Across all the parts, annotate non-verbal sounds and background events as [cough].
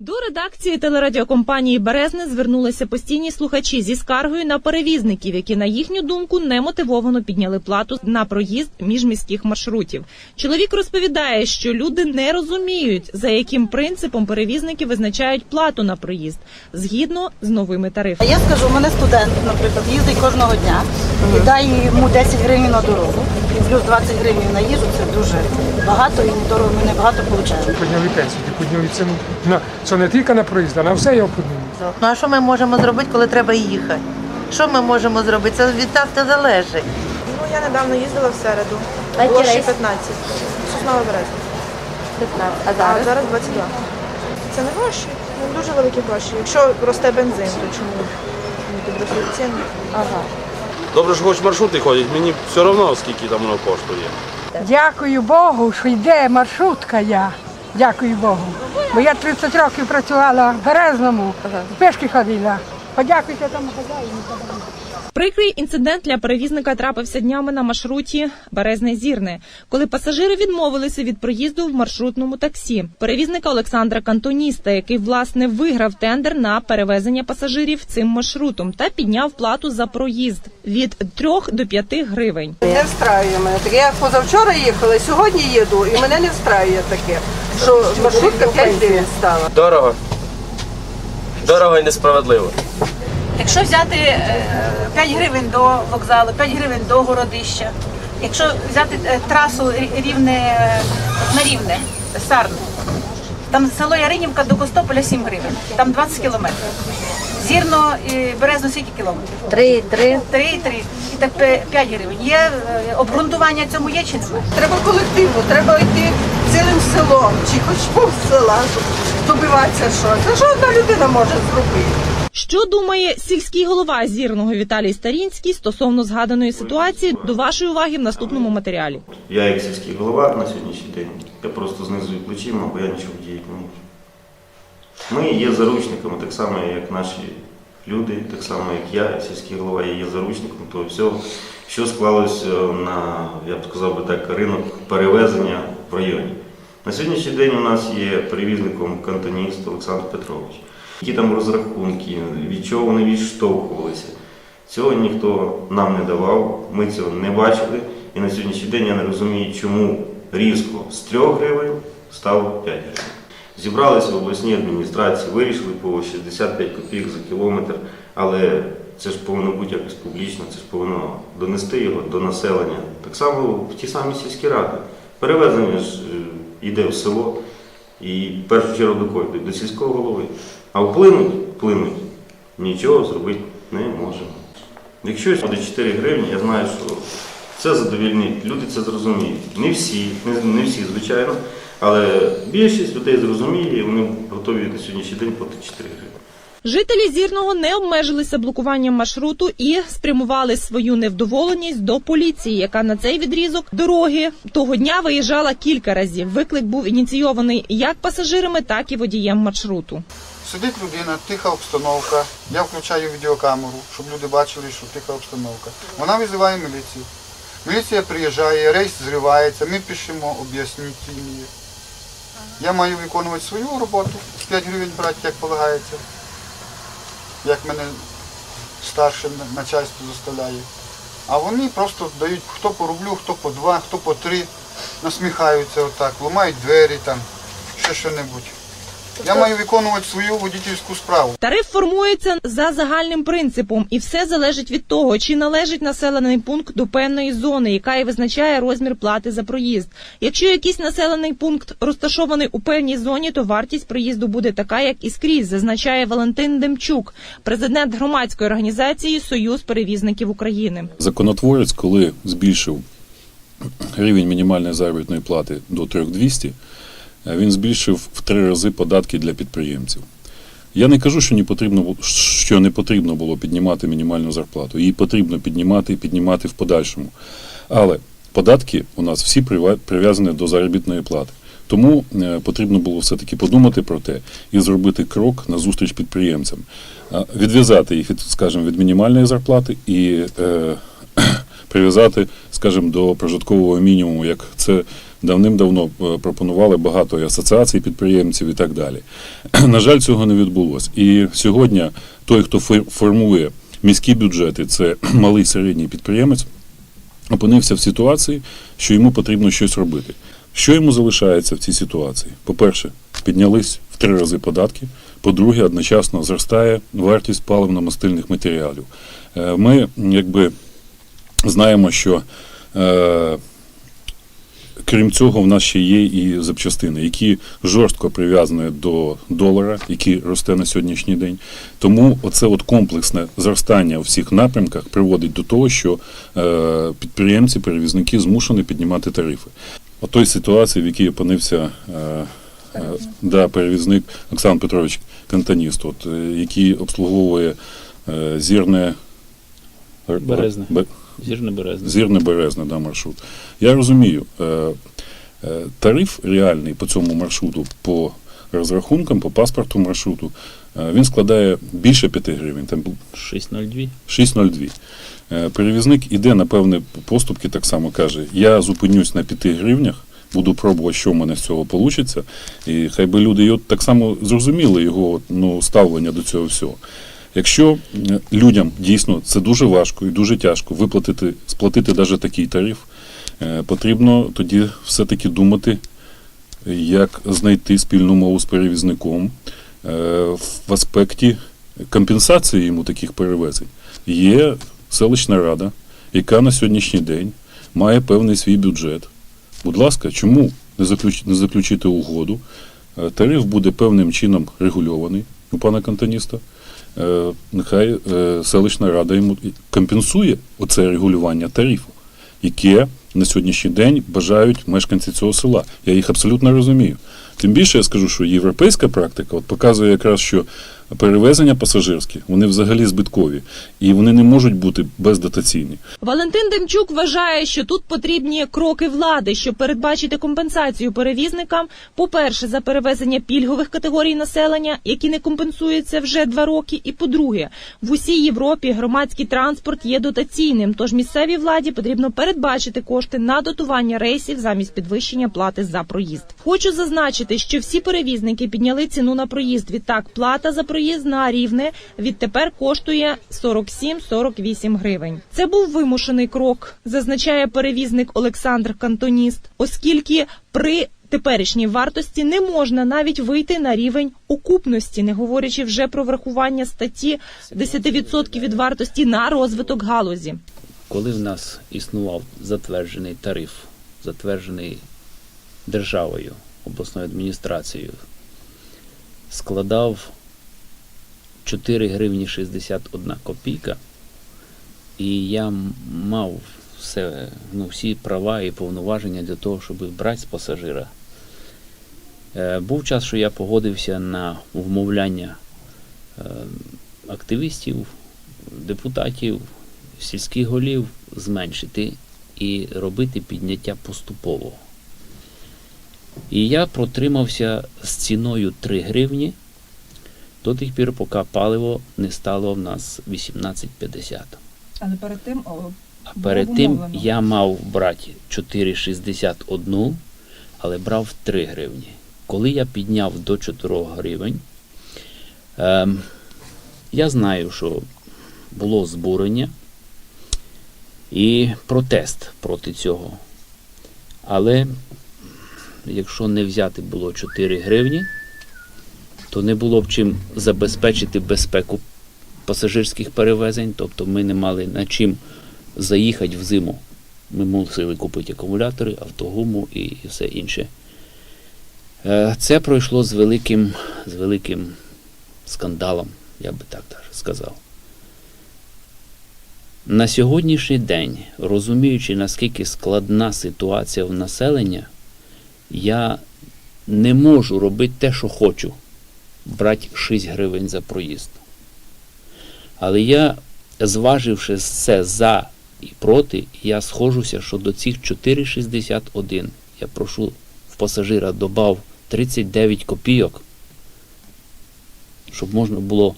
До редакції телерадіокомпанії Березне звернулися постійні слухачі зі скаргою на перевізників, які, на їхню думку, немотивовано підняли плату на проїзд міжміських маршрутів. Чоловік розповідає, що люди не розуміють, за яким принципом перевізники визначають плату на проїзд згідно з новими тарифами. я скажу, у мене студент, наприклад, їздить кожного дня і дай йому 10 гривень на дорогу і плюс 20 гривень на їжу. Це дуже багато і недорого. Ми небагато отримуємо. Підняли пенсію, підняли ціну на це не тільки на проїзд, а на все його підняли. Ну а що ми можемо зробити, коли треба їхати? Що ми можемо зробити? Це від нас не залежить. Ну, я недавно їздила в середу. Було ще 15. Соснова береза. 15. А А зараз? зараз 22. Це не гроші, не дуже великі гроші. Якщо росте бензин, то чому не ціни? Ага. Добре, що хоч маршрути ходять, мені все одно, скільки там воно коштує. Дякую Богу, що йде маршрутка я. Дякую Богу. Бо я 30 років працювала в Березному, пішки ходила. Подякуйте тому хазяїну. Прикрий інцидент для перевізника трапився днями на маршруті Березне Зірне, коли пасажири відмовилися від проїзду в маршрутному таксі. Перевізника Олександра Кантоніста, який власне виграв тендер на перевезення пасажирів цим маршрутом та підняв плату за проїзд від 3 до 5 гривень. Не встраює мене таке. Я позавчора їхала, сьогодні їду, і мене не встраює таке, що маршрутка 5 гривень стала. Дорого. Дорого і несправедливо. Якщо взяти е, 5 гривень до вокзалу, 5 гривень до городища, якщо взяти е, трасу рівне е, на рівне, Сарне, там село Яринівка до Костополя 7 гривень, там 20 кілометрів. Зірно і Березно скільки кілометрів? Три, три. 3 і 3. І так 5 гривень. Є е, обґрунтування цьому є чи немає? Треба колективно, треба йти цілим селом, чи хоч пов села, добиватися щось. Це що одна людина може зробити? Що думає сільський голова зірного Віталій Старінський стосовно згаданої ситуації? До вашої уваги в наступному матеріалі. Я як сільський голова на сьогоднішній день, я просто знизую плечима, бо я нічого вдіяти не можу. Ми є заручниками, так само, як наші люди, так само, як я, сільський голова, я є заручником того всього, що склалося на, я б сказав би так, ринок перевезення в районі. На сьогоднішній день у нас є перевізником кантоніст Олександр Петрович. Які там розрахунки, від чого вони відштовхувалися. Цього ніхто нам не давав, ми цього не бачили. І на сьогоднішній день я не розумію, чому різко з 3 гривень стало 5 гривень. Зібралися в обласній адміністрації, вирішили по 65 копійок за кілометр, але це ж повинно бути якось публічно, це ж повинно донести його до населення. Так само в ті самі сільські ради. Перевезення ж е, йде в село і в першу чергу до кого? До сільського голови. А вплинуть, вплинуть, нічого зробити не можемо. Якщо буде 4 гривні, я знаю, що це задовільнить, люди це зрозуміють. Не всі, не, не всі, звичайно, але більшість людей зрозуміє і вони готові на сьогоднішній день платити 4 гривні. Жителі зірного не обмежилися блокуванням маршруту і спрямували свою невдоволеність до поліції, яка на цей відрізок дороги того дня виїжджала кілька разів. Виклик був ініційований як пасажирами, так і водієм маршруту. Сидить людина, тиха обстановка. Я включаю відеокамеру, щоб люди бачили, що тиха обстановка. Вона визиває міліцію. Міліція приїжджає, рейс зривається, ми пишемо об'яснітельні. Я маю виконувати свою роботу, 5 гривень брати, як полагається. Як мене старше начальство заставляє. А вони просто дають хто по рублю, хто по два, хто по три, насміхаються отак, ламають двері там, ще що-небудь. Я маю виконувати свою водительську справу. Тариф формується за загальним принципом, і все залежить від того, чи належить населений пункт до певної зони, яка і визначає розмір плати за проїзд. Якщо якийсь населений пункт розташований у певній зоні, то вартість проїзду буде така, як і скрізь, зазначає Валентин Демчук, президент громадської організації Союз перевізників України. Законотворець, коли збільшив рівень мінімальної заробітної плати до 3200, е, він збільшив в три рази податки для підприємців. Я не кажу, що не потрібно, що не потрібно було піднімати мінімальну зарплату. Її потрібно піднімати і піднімати в подальшому. Але податки у нас всі прив'язані до заробітної плати. Тому е, потрібно було все-таки подумати про те і зробити крок на зустріч підприємцям, відв'язати їх скажімо, від мінімальної зарплати і е, прив'язати, скажімо, до прожиткового мінімуму, як це давним-давно е, пропонували багато і асоціацій підприємців і так далі. [clears throat] На жаль, цього не відбулося. І сьогодні той, хто формує міські бюджети, це [clears throat] малий середній підприємець, опинився в ситуації, що йому потрібно щось робити. Що йому залишається в цій ситуації? По-перше, піднялись в три рази податки. По-друге, одночасно зростає вартість паливно-мастильних матеріалів. Е, Ми якби знаємо, що е, крім цього, в нас ще є і запчастини, які жорстко прив'язані до долара, який росте на сьогоднішній день. Тому оце от комплексне зростання у всіх напрямках приводить до того, що е, підприємці, перевізники змушені піднімати тарифи. О той ситуації, в якій опинився е, е, да, перевізник Олександр Петрович Кантоніст, от, е, який обслуговує е, зірне Березне. Зірне березне. Зірне березне, да, маршрут. Я розумію, е, е, тариф реальний по цьому маршруту, по розрахункам, по паспорту маршруту, е, він складає більше 5 гривень. Там 6,02. 6,02. Е, Перевізник іде на певні поступки, так само каже: я зупинюсь на 5 гривнях, буду пробувати, що в мене з цього вийде. І хай би люди так само зрозуміли його ну, ставлення до цього всього. Якщо е, людям дійсно це дуже важко і дуже тяжко виплатити, сплатити навіть такий тариф, е, потрібно тоді все-таки думати, як знайти спільну мову з перевізником е, в аспекті компенсації йому таких перевезень. Є селищна рада, яка на сьогоднішній день має певний свій бюджет. Будь ласка, чому не заключ- не заключити угоду? Тариф буде певним чином регульований у пана кантоніста. Е, Нехай е, селищна рада йому компенсує оце регулювання тарифу, яке на сьогоднішній день бажають мешканці цього села. Я їх абсолютно розумію. Тим більше я скажу, що європейська практика от показує якраз, що перевезення пасажирські вони взагалі збиткові і вони не можуть бути бездотаційні. Валентин Демчук вважає, що тут потрібні кроки влади, щоб передбачити компенсацію перевізникам. По-перше, за перевезення пільгових категорій населення, які не компенсуються вже два роки. І по-друге, в усій Європі громадський транспорт є дотаційним. Тож місцевій владі потрібно передбачити кошти на дотування рейсів замість підвищення плати за проїзд. Хочу зазначити, що всі перевізники підняли ціну на проїзд. Відтак плата за проїзд на рівне відтепер коштує 47-48 гривень. Це був вимушений крок, зазначає перевізник Олександр Кантоніст, оскільки при теперішній вартості не можна навіть вийти на рівень окупності, не говорячи вже про врахування статті 10% від вартості на розвиток галузі. Коли в нас існував затверджений тариф, затверджений державою, обласною адміністрацією, складав 4 гривні 61 копійка, і я мав все, ну, всі права і повноваження для того, щоб брати з пасажира. Е, Був час, що я погодився на вмовляння е, активістів, депутатів, сільських голів зменшити і робити підняття поступово. І я протримався з ціною 3 гривні до тих пір, поки паливо не стало в нас 18,50. Але перед тим А перед тим я мав брати 4,61, але брав 3 гривні. Коли я підняв до 4 гривень, ем, я знаю, що було збурення і протест проти цього. Але якщо не взяти було 4 гривні, то не було б чим забезпечити безпеку пасажирських перевезень, тобто ми не мали на чим заїхати в зиму. Ми мусили купити акумулятори, автогуму і все інше. Е, Це пройшло з великим, з великим скандалом, я би так сказав. На сьогоднішній день, розуміючи, наскільки складна ситуація в населення, я не можу робити те, що хочу, брати 6 гривень за проїзд. Але я, зваживши все за і проти, я схожуся, що до цих 4,61 я прошу в пасажира добав 39 копійок, щоб можна було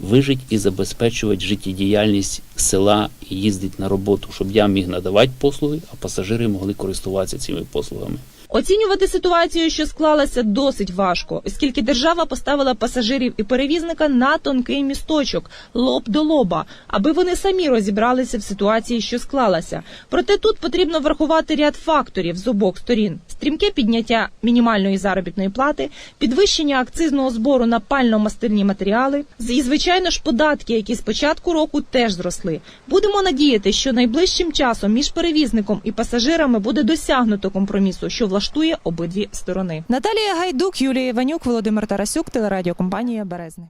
вижити і забезпечувати життєдіяльність села і їздить на роботу, щоб я міг надавати послуги, а пасажири могли користуватися цими послугами. Оцінювати ситуацію, що склалася, досить важко, оскільки держава поставила пасажирів і перевізника на тонкий місточок лоб до лоба, аби вони самі розібралися в ситуації, що склалася. Проте тут потрібно врахувати ряд факторів з обох сторін: стрімке підняття мінімальної заробітної плати, підвищення акцизного збору на пально-мастильні матеріали, і звичайно ж податки, які з початку року теж зросли. Будемо надіяти, що найближчим часом між перевізником і пасажирами буде досягнуто компромісу, що влаштує обидві сторони. Наталія Гайдук, Юлія Іванюк, Володимир Тарасюк, телерадіокомпанія Березне.